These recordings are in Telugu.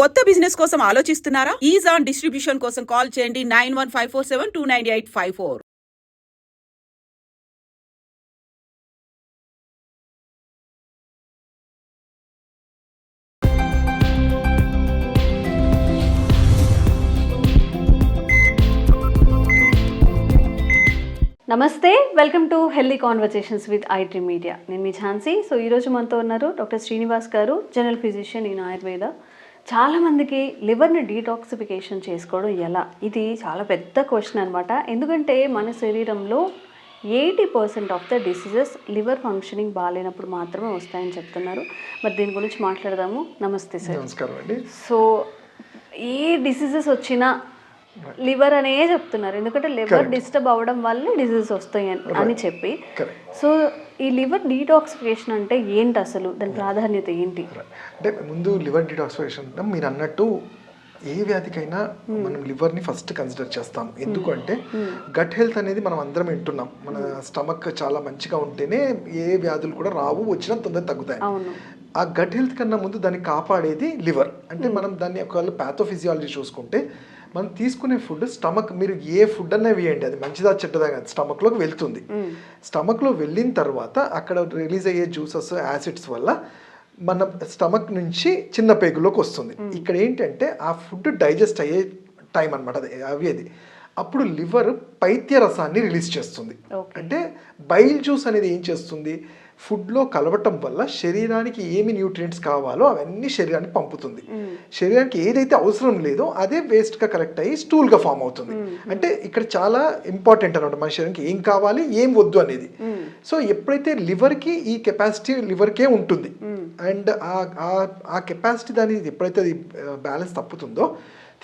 కొత్త బిజినెస్ కోసం ఆలోచిస్తున్నారా? ఈజ్ ఆన్ డిస్ట్రిబ్యూషన్ కోసం కాల్ చేయండి nine one five four seven two nine eight five four. నమస్తే welcome to healthy conversations with iDream media. నేను మీ ఝాన్సీ. సో ఈరోజు మనతో ఉన్నారు డాక్టర్ శ్రీనివాస్ గారు జనరల్ ఫిజిషియన్ ఇన్ ఆయుర్వేద. చాలామందికి లివర్ని డీటాక్సిఫికేషన్ చేసుకోవడం ఎలా? ఇది చాలా పెద్ద క్వశ్చన్ అనమాట ఎందుకంటే మన శరీరంలో eighty percent of the diseases liver functioning బాగాలేనప్పుడు మాత్రమే వస్తాయని చెప్తున్నారు. మరి దీని గురించి మాట్లాడదాము. నమస్తే సార్. నమస్కారం అండి. సో ఏ డిసీజెస్ వచ్చినా లివర్ అనే చెప్తున్నారు. ఎందుకంటే లివర్ డిస్టర్బ్ అవ్వడం వల్ల డిసీజెస్ వస్తాయి అని- అని చెప్పి. సో ఈ లివర్ డీటాక్సిఫికేషన్ అంటే ఏంటి అసలు? దాని ప్రాధాన్యత ఏంటి? అంటే ముందు లివర్ డిటాక్సిఫికేషన్ మీరు అన్నట్టు ఏ వ్యాధికైనా మనం లివర్ని ఫస్ట్ కన్సిడర్ చేస్తాం. ఎందుకంటే గట్ హెల్త్ అనేది మనం అందరం వింటున్నాం. మన స్టమక్ చాలా మంచిగా ఉంటేనే ఏ వ్యాధులు కూడా రావు వచ్చినా తొందర తగ్గుతాయి. ఆ గట్ హెల్త్ కన్నా ముందు దాన్ని కాపాడేది లివర్ అంటే మనం దాన్ని ఒకవేళ ప్యాథోఫిజియాలజీ చూసుకుంటే మనం తీసుకునే ఫుడ్ స్టమక్ మీరు ఏ ఫుడ్ అన్నా వేయండి. అది మంచిదా చెడ్డదా కాదు. స్టమక్లోకి వెళ్తుంది. స్టమక్లో వెళ్ళిన తర్వాత అక్కడ రిలీజ్ అయ్యే జ్యూసెస్ యాసిడ్స్ వల్ల మన స్టమక్ నుంచి చిన్న పేగులోకి వస్తుంది. ఇక్కడ ఏంటంటే ఆ ఫుడ్ డైజెస్ట్ అయ్యే టైం అనమాట అది అవి అది. అప్పుడు లివర్ పైత్య రసాన్ని రిలీజ్ చేస్తుంది. అంటే బైల్ జ్యూస్ అనేది ఏం చేస్తుంది? ఫుడ్లో కలవటం వల్ల శరీరానికి ఏమి న్యూట్రియంట్స్ కావాలో అవన్నీ శరీరానికి పంపుతుంది. శరీరానికి ఏదైతే అవసరం లేదో అదే వేస్ట్గా కలెక్ట్ అయ్యి స్టూల్గా ఫామ్ అవుతుంది. అంటే ఇక్కడ చాలా ఇంపార్టెంట్ అనమాట మన శరీరానికి ఏం కావాలి ఏం వద్దు అనేది. సో ఎప్పుడైతే లివర్కి ఈ కెపాసిటీ లివర్కే ఉంటుంది అండ్ ఆ కెపాసిటీ దాని ఎప్పుడైతే అది బ్యాలెన్స్ తప్పుతుందో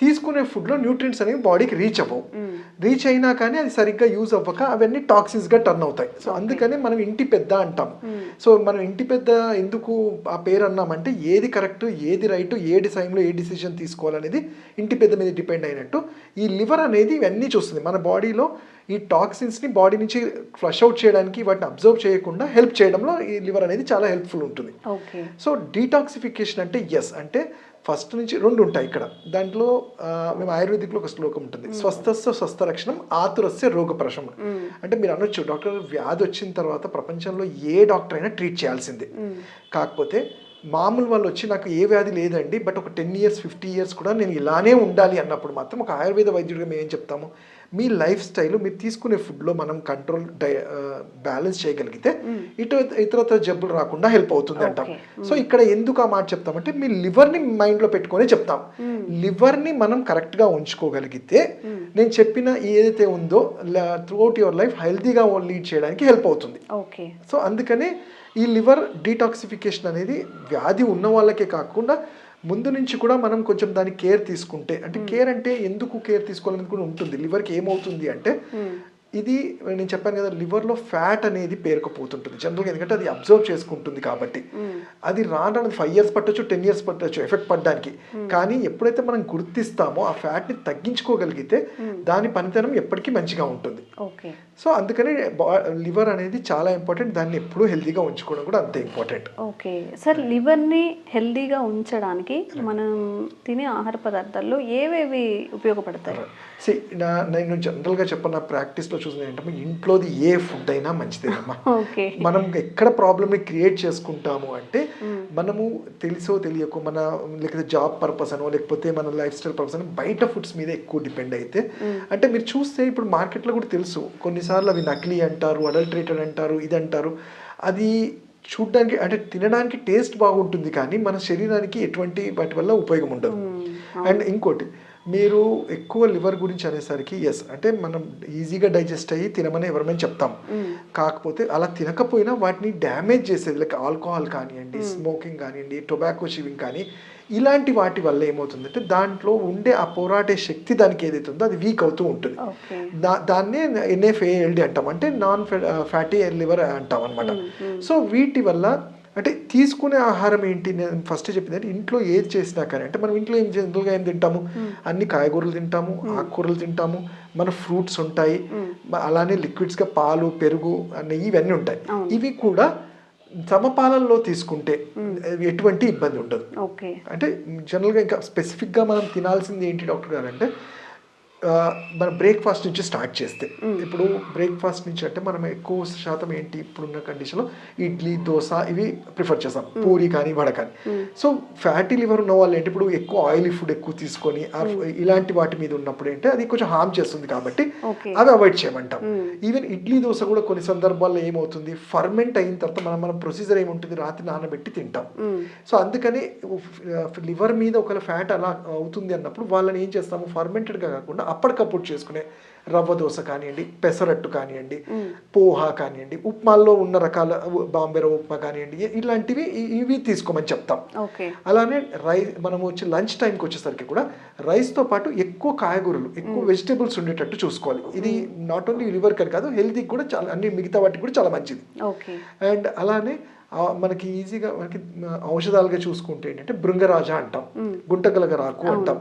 తీసుకునే ఫుడ్లో న్యూట్రియంట్స్ అనేవి బాడీకి రీచ్ అవ్వవు. రీచ్ అయినా కానీ అది సరిగ్గా యూజ్ అవ్వక అవన్నీ టాక్సిన్స్గా టర్న్ అవుతాయి. సో అందుకని మనం ఇంటి పెద్ద అంటాం. సో మనం ఇంటి పెద్ద ఎందుకు ఆ పేరు అన్నామంటే ఏది కరెక్ట్ ఏది రైట్ ఏ టైంలో ఏ డిసిజన్ తీసుకోవాలనేది ఇంటి పెద్ద మీద డిపెండ్ అయినట్టు. ఈ లివర్ అనేది ఇవన్నీ చూస్తుంది. మన బాడీలో ఈ టాక్సిన్స్ని బాడీ నుంచి ఫ్లష్ అవుట్ చేయడానికి వాటిని అబ్జర్వ్ చేయకుండా హెల్ప్ చేయడంలో ఈ లివర్ అనేది చాలా హెల్ప్ఫుల్ ఉంటుంది. సో డీటాక్సిఫికేషన్ అంటే ఎస్ అంటే ఫస్ట్ నుంచి రెండు ఉంటాయి ఇక్కడ. దాంట్లో మేము ఆయుర్వేదిక్లో ఒక శ్లోకం ఉంటుంది. స్వస్థస్య స్వస్థ రక్షణం ఆతురస్య రోగ ప్రశమనం అంటే మీరు అనొచ్చు డాక్టర్ వ్యాధి వచ్చిన తర్వాత ప్రపంచంలో ఏ డాక్టర్ అయినా ట్రీట్ చేయాల్సిందే. కాకపోతే మామూలు వాళ్ళు వచ్చి నాకు ఏ వ్యాధి లేదండి బట్ ఒక టెన్ ఇయర్స్ ఫిఫ్టీ ఇయర్స్ కూడా నేను ఇలానే ఉండాలి అన్నప్పుడు మాత్రం ఒక ఆయుర్వేద వైద్యుడిగా మేము ఏం చెప్తాము? మీ లైఫ్ స్టైల్ మీరు తీసుకునే ఫుడ్లో మనం కంట్రోల్ డై బ్యాలెన్స్ చేయగలిగితే ఇటు ఇతరత్ర జబ్బులు రాకుండా హెల్ప్ అవుతుంది అంటాం. సో ఇక్కడ ఎందుకు ఆ మాట చెప్తామంటే మీ లివర్ని మైండ్లో పెట్టుకొని చెప్తాం. లివర్ని మనం కరెక్ట్గా ఉంచుకోగలిగితే నేను చెప్పిన ఏదైతే ఉందో త్రూఅవుట్ యువర్ లైఫ్ హెల్తీగా లీడ్ చేయడానికి హెల్ప్ అవుతుంది. ఓకే. సో అందుకనే ఈ లివర్ డీటాక్సిఫికేషన్ అనేది వ్యాధి ఉన్న వాళ్ళకే కాకుండా ముందు నుంచి కూడా మనం కొంచెం దాని కేర్ తీసుకుంటే అంటే కేర్ అంటే ఎందుకు కేర్ తీసుకోవాలని కూడా ఉంటుంది. లివర్కి ఏమవుతుంది అంటే ఇది నేను చెప్పాను కదా లివర్లో ఫ్యాట్ అనేది పేరుకుపోతుంటుంది. జనరల్గా ఎందుకంటే అది అబ్జర్వ్ చేసుకుంటుంది కాబట్టి. అది రావడానికి ఫైవ్ ఇయర్స్ పట్టొచ్చు టెన్ ఇయర్స్ పట్టొచ్చు ఎఫెక్ట్ పడడానికి. కానీ ఎప్పుడైతే మనం గుర్తిస్తామో ఆ ఫ్యాట్ని తగ్గించుకోగలిగితే దాని పనితనం ఎప్పటికీ మంచిగా ఉంటుంది. ఓకే. సో అందుకని లివర్ అనేది చాలా ఇంపార్టెంట్. దాన్ని ఎప్పుడూ హెల్తీగా ఉంచుకోవడం కూడా అంతే ఇంపార్టెంట్. ఓకే. సార్ లివర్ని హెల్దీగా ఉంచడానికి మనం తినే ఆహార పదార్థాల్లో ఏవేవి ఉపయోగపడతాయి? సి నా నేను జనరల్గా చెప్పిన నా ప్రాక్టీస్లో చూసింది ఏంటంటే ఇంట్లోది ఏ ఫుడ్ అయినా మంచిదేనమ్మా. మనం ఎక్కడ ప్రాబ్లమ్ని క్రియేట్ చేసుకుంటాము అంటే మనము తెలుసో తెలియకో మన లేకపోతే జాబ్ పర్పస్ అనో లేకపోతే మన లైఫ్ స్టైల్ పర్పస్ అనో బయట ఫుడ్స్ మీద ఎక్కువ డిపెండ్ అయితే అంటే మీరు చూస్తే ఇప్పుడు మార్కెట్లో కూడా తెలుసు కొన్నిసార్లు అవి నకిలీ అంటారు అడల్ట్రేటెడ్ అంటారు ఇది అంటారు అది చూడ్డానికి అంటే తినడానికి టేస్ట్ బాగుంటుంది కానీ మన శరీరానికి ఎటువంటి వాటి వల్ల ఉపయోగం ఉండదు. అండ్ ఇంకోటి మీరు ఎక్కువ లివర్ గురించి అనేసరికి ఎస్ అంటే మనం ఈజీగా డైజెస్ట్ అయ్యి తినమని ఎవరైనా చెప్తాం. కాకపోతే అలా తినకపోయినా వాటిని డ్యామేజ్ చేసేది లైక్ ఆల్కహాల్ కానివ్వండి స్మోకింగ్ కానివ్వండి టొబాకో షివింగ్ కానీ ఇలాంటి వాటి వల్ల ఏమవుతుందంటే దాంట్లో ఉండే ఆ పోరాడే శక్తి దానికి ఏదైతే ఉందో అది వీక్ అవుతూ ఉంటుంది. దా దాన్నే ఎన్ఎఫ్ఏఎల్డి అంటాం. అంటే నాన్ ఫ్యాటీ లివర్ అంటాం అనమాట సో వీటి వల్ల అంటే తీసుకునే ఆహారం ఏంటి? నేను ఫస్ట్ చెప్పింది అంటే ఇంట్లో ఏది చేసినా కానీ అంటే మనం ఇంట్లో ఏం జనరల్గా ఏం తింటాము? అన్ని కాయగూరలు తింటాము ఆకుకూరలు తింటాము మన ఫ్రూట్స్ ఉంటాయి అలానే లిక్విడ్స్గా పాలు పెరుగు నెయ్యి ఇవన్నీ ఉంటాయి. ఇవి కూడా సమపాలనలో తీసుకుంటే ఎటువంటి ఇబ్బంది ఉండదు. ఓకే. అంటే జనరల్గా ఇంకా స్పెసిఫిక్గా మనం తినాల్సింది ఏంటి డాక్టర్ గారు అంటే మన బ్రేక్ఫాస్ట్ నుంచి స్టార్ట్ చేస్తే. ఇప్పుడు బ్రేక్ఫాస్ట్ నుంచి అంటే మనం ఎక్కువ శాతం ఏంటి ఇప్పుడున్న కండిషన్లో ఇడ్లీ దోశ ఇవి ప్రిఫర్ చేస్తాం. పూరి కానీ వడ కానీ. సో ఫ్యాటీ లివర్ ఉన్న వాళ్ళు ఏంటి? ఇప్పుడు ఎక్కువ ఆయిలీ ఫుడ్ ఎక్కువ తీసుకొని ఇలాంటి వాటి మీద ఉన్నప్పుడు ఏంటి? అది కొంచెం హార్మ్ చేస్తుంది కాబట్టి అవి అవాయిడ్ చేయమంటాం. ఈవెన్ ఇడ్లీ దోశ కూడా కొన్ని సందర్భాల్లో ఏమవుతుంది? ఫర్మెంట్ అయిన తర్వాత మనం మన ప్రొసీజర్ ఏముంటుంది? రాత్రి నానబెట్టి తింటాం. సో అందుకని లివర్ మీద ఒకవేళ ఫ్యాట్ అలా అవుతుంది అన్నప్పుడు వాళ్ళని ఏం చేస్తాము? ఫర్మెంటెడ్గా కాకుండా అప్పటికప్పుడు చేసుకునే రవ్వ దోశ కానివ్వండి పెసరట్టు కానివ్వండి పోహా కానివ్వండి ఉప్మాల్లో ఉన్న రకాల బాంబే రవ్వ ఉప్మా కానివ్వండి ఇలాంటివి ఇవి తీసుకోమని చెప్తాం. అలానే రై మనం వచ్చి లంచ్ టైంకి వచ్చేసరికి కూడా రైస్తో పాటు ఎక్కువ కాయగూరలు ఎక్కువ వెజిటేబుల్స్ ఉండేటట్టు చూసుకోవాలి. ఇది నాట్ ఓన్లీ లివర్ కని కాదు హెల్తీకి కూడా చాలా అన్ని మిగతా వాటికి కూడా చాలా మంచిది. ఓకే. అండ్ అలానే మనకి ఈజీగా మనకి ఔషధాలుగా చూసుకుంటే ఏంటంటే బృంగరాజ అంటాం. గుంటగలగ రాకు అంటాం.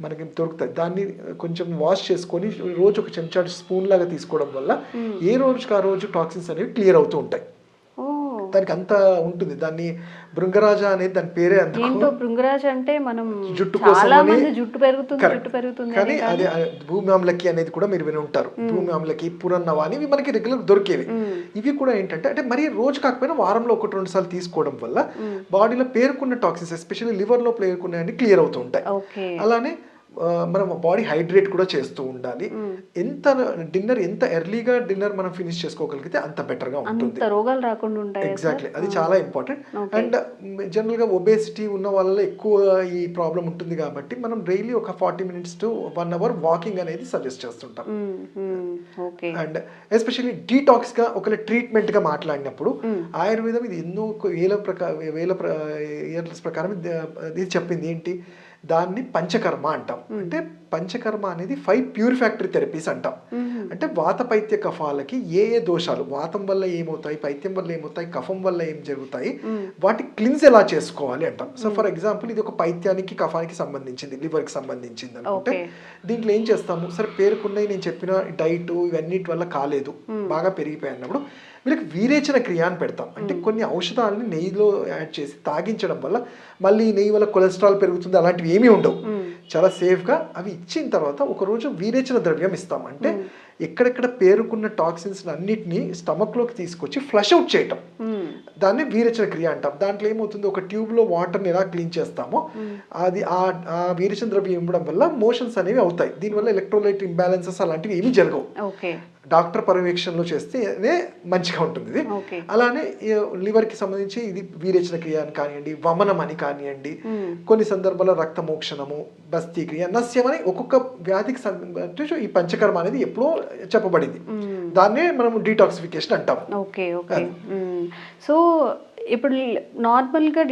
మనకి దొరుకుతాయి. దాన్ని కొంచెం వాష్ చేసుకొని రోజు ఒక చెంచా స్పూన్ లాగా తీసుకోవడం వల్ల ఏ రోజుకి ఆ రోజు టాక్సిన్స్ అనేవి క్లియర్ అవుతూ ఉంటాయి. దానికి అంత ఉంటుంది. దాన్ని బృంగరాజ అనేది దాని పేరే అందుకు ఏంటో భృంగరాజ్ అంటే మనం జుట్టు చాలా మంది జుట్టు పెరుగుతుంది. జుట్టు పెరుగుతుంది కానీ అది భూమి ఆమ్లకి అనేది కూడా మీరు విని ఉంటారు. భూమి ఆమ్లకి పురన్నవ అని ఇవి మనకి రెగ్యులర్ దొరికేవి. ఇవి కూడా ఏంటంటే అంటే మరి రోజు కాకపోయినా వారంలో ఒకటి రెండు సార్లు తీసుకోవడం వల్ల బాడీలో పేరుకున్న టాక్సిన్స్ ఎస్పెషల్లీ లివర్లో పేరుకున్నాయని క్లియర్ అవుతూ ఉంటాయి. అలానే మనం బాడీ హైడ్రేట్ కూడా చేస్తూ ఉండాలి. ఎంత డిన్నర్ ఎంత ఎర్లీగా డిన్నర్ మనం ఫినిష్ చేసుకోగలిగితే అంత బెటర్గా ఉంటుంది. రోగాలు రాకుండా ఉంటాయి ఎగ్జాక్ట్లీ అది చాలా ఇంపార్టెంట్ అండ్ జనరల్గా ఒబేసిటీ ఉన్న వాళ్ళలో ఎక్కువ ఈ ప్రాబ్లం ఉంటుంది కాబట్టి మనం డైలీ ఒక forty minutes to one hour walking అనేది సజెస్ట్ చేస్తుంటాం. అండ్ ఎస్పెషల్లీ డీటాక్స్గా ఒక ట్రీట్మెంట్గా మాట్లాడినప్పుడు ఆయుర్వేదం ఇది ఎన్నో వేల ప్రకారం వేల ఇయర్స్ ప్రకారం ఇది చెప్పింది ఏంటి? దాన్ని పంచకర్మ అంటాం. అంటే పంచకర్మ అనేది ఫైవ్ ప్యూరిఫాక్టరీ థెరపీస్ అంటాం. అంటే వాత పైత్య కఫాలకి ఏ ఏ దోషాలు వాతం వల్ల ఏమవుతాయి పైత్యం వల్ల ఏమవుతాయి కఫం వల్ల ఏం జరుగుతాయి వాటి క్లిన్స్ ఎలా చేసుకోవాలి అంటాం. సో ఫర్ ఎగ్జాంపుల్ ఇది ఒక పైత్యానికి కఫానికి సంబంధించింది liver కి సంబంధించింది అనుకుంటే. దీంట్లో ఏం చేస్తాము? సరే పేరుకున్నవి నేను చెప్పిన డైట్ ఇవన్నిటి వల్ల కాలేదు బాగా పెరిగిపోయి అన్నప్పుడు వీళ్ళకి వీరేచన క్రియ అని పెడతాం. అంటే కొన్ని ఔషధాలని నెయ్యిలో యాడ్ చేసి తాగించడం వల్ల మళ్ళీ నెయ్యి వల్ల కొలెస్ట్రాల్ పెరుగుతుంది అలాంటివి ఏమీ ఉండవు. చాలా సేఫ్గా అవి ఇచ్చిన తర్వాత ఒక రోజు వీరేచన ద్రవ్యం ఇస్తాం. అంటే ఎక్కడెక్కడ పేరుకున్న టాక్సిన్స్ అన్నిటినీ స్టమక్లోకి తీసుకొచ్చి ఫ్లష్ అవుట్ చేయటం. దాన్ని వీరచన క్రియ అంటాం. దాంట్లో ఏమవుతుంది ఒక ట్యూబ్లో వాటర్ని ఎలా క్లీన్ చేస్తామో అది ఆ వీరచన ద్రవ్యం ఇవ్వడం వల్ల మోషన్స్ అనేవి అవుతాయి. దీనివల్ల ఎలక్ట్రోలైట్ ఇంబ్యాలెన్సెస్ అలాంటివి ఏమీ జరగవు. డాక్టర్ పర్యవేక్షణలో చేస్తేనే మంచిగా ఉంటుంది ఇది. అలానే లివర్కి సంబంధించి ఇది వీరేచన క్రియ అని కానివ్వండి వమనం అని కానివ్వండి కొన్ని సందర్భాల్లో రక్త మోక్షణము బస్తీ క్రియ నస్యం అని ఒక్కొక్క వ్యాధికి సంబంధించి ఈ పంచకర్మ అనేది ఎప్పుడో చెప్పబడింది. దాన్నే మనం డీటాక్సిఫికేషన్ అంటాం ఓకే ఓకే. సో ఇప్పుడు నార్మల్గా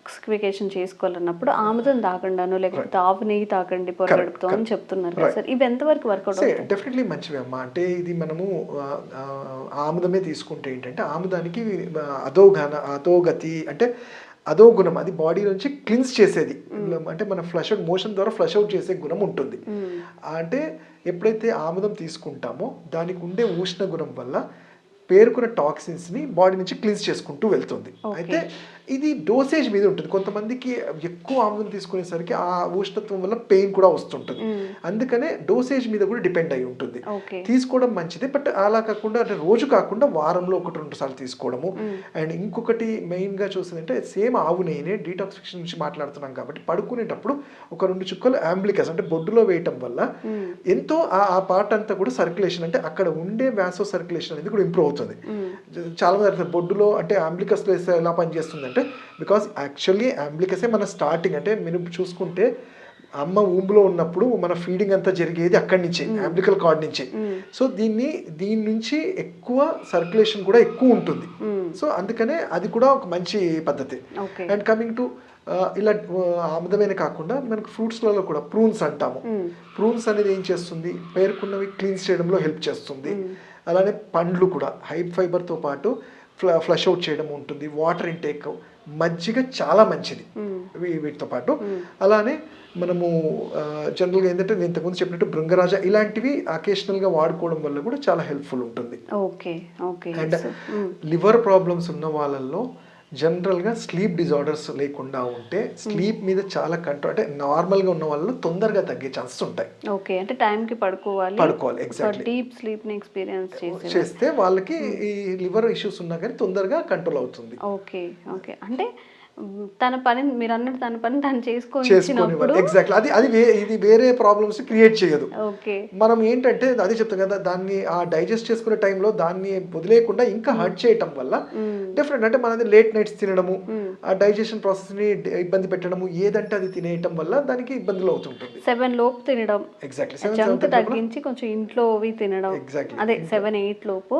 డీటాక్సిఫికేషన్ చేసుకోవాలన్నప్పుడు ఆముదం తాగండాను లేకపోతే ఆవు నెయ్యి తాగండి పొరగడుపుతో అని చెప్తున్నారు కదా సార్. ఇవి ఎంతవరకు వర్కౌట్ డెఫినెట్లీ మంచివి అమ్మా అంటే ఇది మనము ఆముదమే తీసుకుంటే ఏంటంటే ఆముదానికి అధోగన అధోగతి అంటే అదో గుణం అది బాడీ నుంచి క్లిన్స్ చేసేది. అంటే మన ఫ్లష్ అవుట్ మోషన్ ద్వారా ఫ్లష్ అవుట్ చేసే గుణం ఉంటుంది. అంటే ఎప్పుడైతే ఆముదం తీసుకుంటామో దానికి ఉండే ఉష్ణ గుణం వల్ల పేరుకున్న టాక్సిన్స్ని బాడీ నుంచి క్లీన్స్ చేసుకుంటూ వెళ్తుంది. అయితే ఇది డోసేజ్ మీద ఉంటుంది. కొంతమందికి ఎక్కువ ఆముదం తీసుకునేసరికి ఆ ఉష్ణత్వం వల్ల పెయిన్ కూడా వస్తుంటుంది. అందుకనే డోసేజ్ మీద కూడా డిపెండ్ అయి ఉంటుంది. తీసుకోవడం మంచిదే బట్ అలా కాకుండా అంటే రోజు కాకుండా వారంలో ఒకటి రెండు సార్లు తీసుకోవడము. అండ్ ఇంకొకటి మెయిన్గా చూసిందంటే సేమ్ ఆవు నెయ్యినే డీటాక్సిఫికేషన్ నుంచి మాట్లాడుతున్నాం కాబట్టి పడుకునేటప్పుడు ఒక రెండు చుక్కలు అంబ్లికస్ అంటే బొడ్డులో వేయటం వల్ల ఎంతో ఆ పార్ట్ అంతా కూడా సర్క్యులేషన్ అంటే అక్కడ ఉండే వ్యాసో సర్క్యులేషన్ అనేది కూడా ఇంప్రూవ్ అవుతుంది. చాలా మంది బొడ్డులో అంటే అంబ్లికస్ వేస్తే ఎలా పనిచేస్తుంది అంటే బికాస్ యాక్చువల్లీ అంబ్లికసే మన స్టార్టింగ్ అంటే మీరు చూసుకుంటే అమ్మ ఊంబులో ఉన్నప్పుడు మన ఫీడింగ్ అంతా జరిగేది అక్కడి నుంచి అంబ్లికల్ కార్డ్ నుంచి. సో దీన్ని దీని నుంచి ఎక్కువ సర్క్యులేషన్ కూడా ఎక్కువ ఉంటుంది. సో అందుకనే అది కూడా ఒక మంచి పద్ధతి. అండ్ కమింగ్ టు ఇలా ఆ, ఆముదమైన కాకుండా మనకు ఫ్రూట్స్లలో కూడా ప్రూన్స్ అంటాము. ప్రూన్స్ అనేది ఏం చేస్తుంది? పేరుకున్నవి క్లీన్స్ చేయడంలో హెల్ప్ చేస్తుంది. అలానే పండ్లు కూడా హై ఫైబర్తో పాటు ఫ్ల ఫ్లష్ అవుట్ చేయడం ఉంటుంది వాటర్ ఇంటేక్ మజ్జిగ చాలా మంచిది. వీటితో పాటు. అలానే మనము జనరల్గా ఏంటంటే నేను ఇంతకుముందు చెప్పినట్టు బృంగరాజ ఇలాంటివి అకేషనల్గా వాడుకోవడం వల్ల కూడా చాలా హెల్ప్ఫుల్ ఉంటుంది. Okay okay and liver problems ఉన్న వాళ్ళల్లో జనరల్గా స్లీప్ డిజార్డర్స్ లేకుండా ఉంటే స్లీప్ మీద చాలా కంట్రోల్ అంటే నార్మల్గా ఉన్న వాళ్ళు తొందరగా తగ్గే ఛాన్సెస్ ఉంటాయి. ఓకే అంటే టైంకి పడుకోవాలి. పడుకోవాలి, exactly. డీప్ స్లీప్ని ఎక్స్పీరియన్స్ చేసి చేస్తే వాళ్ళకి ఈ లివర్ ఇష్యూస్ ఉన్నా కానీ తొందరగా కంట్రోల్ అవుతుంది. Okay okay. అంటే తన పని మీరు అన్నట్టు తన పని తను చేసుకొని చేసుకునే ఇచ్చినప్పుడు ఎగ్జాక్ట్లీ అది అది ఇది వేరే ప్రాబ్లమ్స్ క్రియేట్ చేయదు. ఓకే. మనం ఏంటంటే అదే చెప్తాం కదా దాన్ని ఆ డైజెస్ట్ చేసుకునే టైంలో దాన్ని వదిలేయకుండా ఇంకా హర్ట్ చేయటం వల్ల డిఫరెంట్ అంటే మనది లేట్ నైట్స్ తినడము ఆ డైజెషన్ ప్రాసెస్ని ఇబ్బంది పెట్టడము ఏదంటే అది తినేయటం వల్ల దానికి ఇబ్బందులు అవుతుంటుంది సెవెన్ లోపు తినడం. ఎగ్జాక్ట్లీ జంక్ తగ్గించి కొంచెం ఇంట్లోవి తినడం. Exactly. అదే సెవెన్ ఎయిట్ లోపు.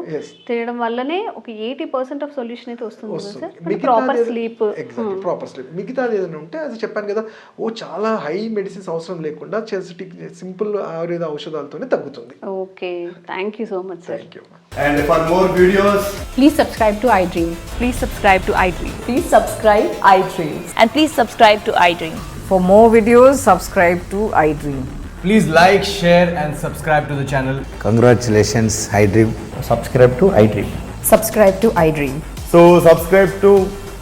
తినడం వల్లనే ఒక ఎయిటీ పర్సెంట్ ఆఫ్ సొల్యూషన్ అయితే వస్తుంది proper sleep exactly proper sleep మిగతాది ఏదైనా ఉంటే అది చెప్పాను కదా ఓ చాలా హై మెడిసిన్స్ అవసరం లేకుండా సింపుల్ ఆయుర్వేద ఔషధాలతోనే తగ్గుతుంది okay thank you so much sir thank you And for more videos, Please subscribe to iDream. Please subscribe to iDream. Please subscribe iDreams. And please subscribe to iDream. For more videos, subscribe to iDream. please like, share, and subscribe to the channel. Congratulations, iDream. Subscribe to iDream. Subscribe to iDream. So, subscribe to